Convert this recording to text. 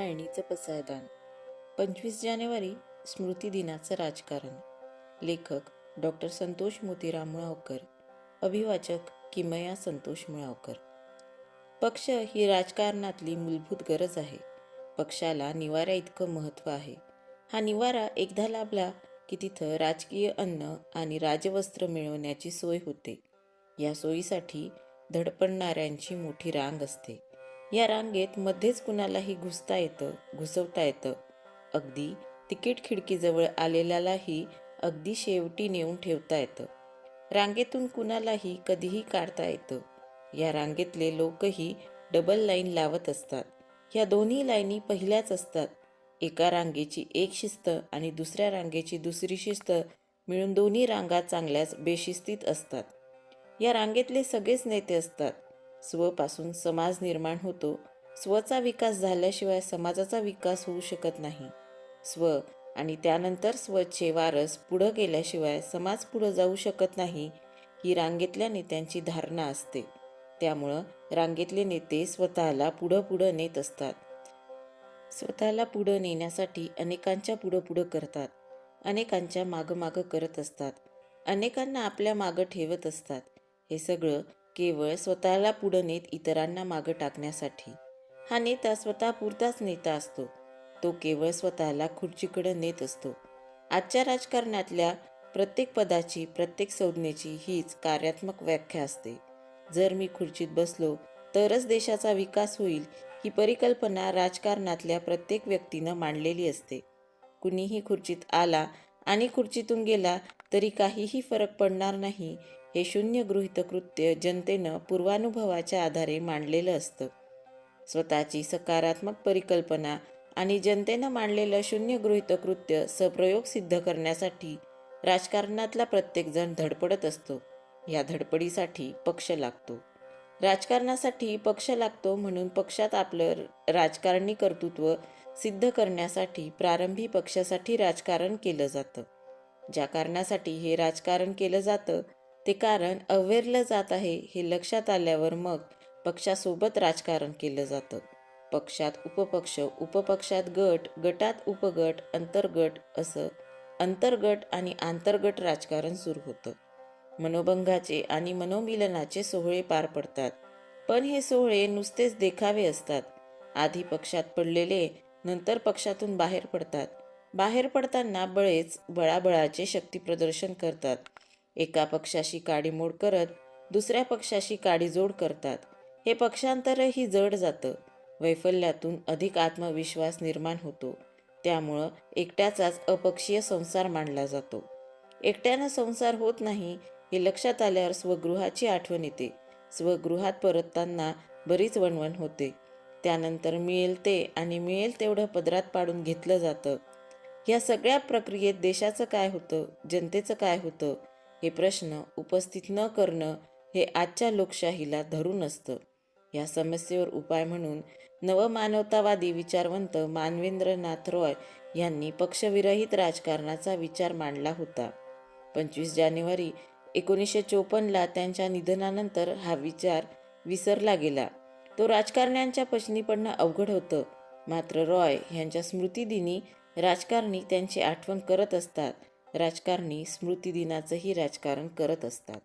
नारायणीचं पसायदान पंचवीस जानेवारी स्मृतिदिनाचं राजकारण. लेखक डॉक्टर संतोष मोतीराम मुळावकर. अभिवाचक किमया संतोष मुळावकर. पक्ष ही राजकारणातली मूलभूत गरज आहे. पक्षाला निवारा इतकं महत्त्व आहे. हा निवारा एकदा लाभला की तिथं राजकीय अन्न आणि राजवस्त्र मिळवण्याची सोय होते. या सोयीसाठी धडपडणाऱ्यांची मोठी रांग असते. या रांगेत मध्येच कुणालाही घुसता येतं घुसवता येतं. अगदी तिकीट खिडकीजवळ आलेल्यालाही अगदी शेवटी नेऊन ठेवता येतं. रांगेतून कुणालाही कधीही काढता येतं. या रांगेतले लोकही डबल लाईन लावत असतात. ह्या दोन्ही लाईनी पहिल्याच असतात. एका रांगेची एक शिस्त आणि दुसऱ्या रांगेची दुसरी शिस्त मिळून दोन्ही रांगा चांगल्याच बेशिस्तीत असतात. या रांगेतले सगळेच नेते असतात. स्वपासून समाज निर्माण होतो. स्वचा विकास झाल्याशिवाय समाजाचा विकास होऊ शकत नाही. स्व आणि त्यानंतर स्वचे वारस पुढं गेल्याशिवाय समाज पुढं जाऊ शकत नाही ही रांगेतल्या नेत्यांची धारणा असते. त्यामुळं रांगेतले नेते स्वतःला पुढं पुढं नेत असतात. स्वतःला पुढं नेण्यासाठी अनेकांच्या पुढं पुढं करतात. अनेकांच्या मागं मागं करत असतात. अनेकांना आपल्या मागं ठेवत असतात. हे सगळं केवळ स्वतःला पुढं नेत इतरांना मागं टाकण्यासाठी. हा नेता स्वतःपुरताच नेता असतो. तो केवळ स्वतःला खुर्चीकडं नेत असतो. आजच्या राजकारणातल्या प्रत्येक पदाची प्रत्येक संज्ञेची हीच कार्यात्मक व्याख्या असते. जर मी खुर्चीत बसलो तरच देशाचा विकास होईल ही परिकल्पना राजकारणातल्या प्रत्येक व्यक्तीनं मांडलेली असते. कुणीही खुर्चीत आला आणि खुर्चीतून गेला तरी काहीही फरक पडणार नाही हे शून्य गृहितकृत्य जनतेनं पूर्वानुभवाच्या आधारे मांडलेलं असतं. स्वतःची सकारात्मक परिकल्पना आणि जनतेनं मांडलेलं शून्य गृहितकृत्य सप्रयोग सिद्ध करण्यासाठी राजकारणातला प्रत्येकजण धडपडत असतो. या धडपडीसाठी पक्ष लागतो. राजकारणासाठी पक्ष लागतो म्हणून पक्षात आपलं राजकारणी कर्तृत्व सिद्ध करण्यासाठी प्रारंभी पक्षासाठी राजकारण केलं जातं. ज्या कारणासाठी हे राजकारण केलं जातं ते कारण अवेरलं जात आहे हे लक्षात आल्यावर मग पक्षासोबत राजकारण केलं जातं. पक्षात उपपक्ष उपपक्षात गट गटात उपगट अंतर्गट असं अंतर्गट आणि आंतरगट राजकारण सुरू होतं. मनोभंगाचे आणि मनोमिलनाचे सोहळे पार पडतात. पण हे सोहळे नुसतेच देखावे असतात. आधी पक्षात पडलेले नंतर पक्षातून बाहेर पडतात. बाहेर पडताना बळेच बळाबळाचे शक्तीप्रदर्शन करतात. एका पक्षाशी काडीमोड करत दुसऱ्या पक्षाशी काडीजोड करतात. हे पक्षांतरही जड जातं. वैफल्यातून अधिक आत्मविश्वास निर्माण होतो. त्यामुळं एकट्याचाच अपक्षीय संसार मांडला जातो. एकट्यानं संसार होत नाही हे लक्षात आल्यावर स्वगृहाची आठवण येते. स्वगृहात परतताना बरीच वणवण होते. त्यानंतर मिळेल ते आणि मिळेल तेवढं पदरात पाडून घेतलं जातं. या सगळ्या प्रक्रियेत देशाचं काय होतं? जनतेचं काय होतं? हे प्रश्न उपस्थित न करणं हे आजच्या लोकशाहीला धरून असतं. या समस्येवर उपाय म्हणून नवमानवतावादी विचारवंत मानवेंद्रनाथ रॉय यांनी पक्षविरहित राजकारणाचा विचार मांडला होता. पंचवीस जानेवारी एकोणीसशे चोपन्नला त्यांच्या निधनानंतर हा विचार विसरला गेला. तो राजकारण्यांच्या पचनी पडणं अवघड होतं. मात्र रॉय यांच्या स्मृतिदिनी राजकारणी त्यांची आठवण करत असतात. राजकारणी स्मृतिदिनाचंही राजकारण करत असतात.